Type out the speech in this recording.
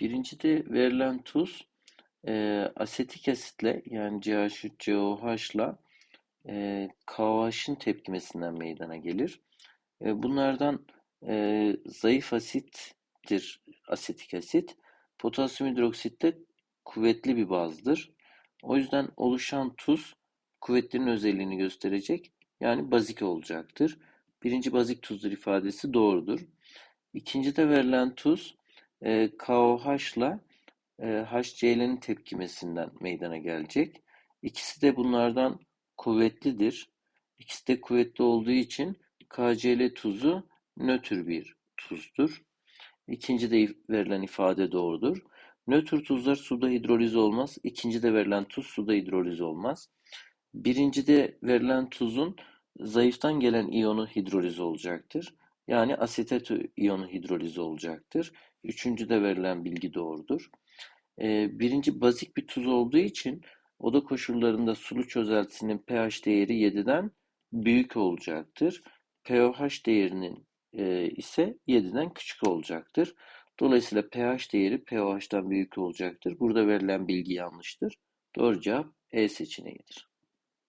Birincide verilen tuz e, asetik asitle yani CH3COH'la e, KOH'ın tepkimesinden meydana gelir. E, bunlardan e, zayıf asittir asetik asit. Potasyum hidroksit de kuvvetli bir bazdır. O yüzden oluşan tuz kuvvetlerin özelliğini gösterecek. Yani bazik olacaktır. Birinci bazik tuzdur ifadesi doğrudur. İkincide verilen tuz e, KOH ile e, HCl'nin tepkimesinden meydana gelecek. İkisi de bunlardan kuvvetlidir. İkisi de kuvvetli olduğu için KCl tuzu nötr bir tuzdur. İkinci de verilen ifade doğrudur. Nötr tuzlar suda hidroliz olmaz. İkinci de verilen tuz suda hidroliz olmaz. Birincide verilen tuzun zayıftan gelen iyonu hidroliz olacaktır. Yani asetat iyonu hidroliz olacaktır. Üçüncüde verilen bilgi doğrudur. Ee, birinci bazik bir tuz olduğu için oda koşullarında sulu çözeltisinin pH değeri 7'den büyük olacaktır. pOH değerinin e, ise 7'den küçük olacaktır. Dolayısıyla pH değeri pOH'tan büyük olacaktır. Burada verilen bilgi yanlıştır. Doğru cevap E seçeneğidir.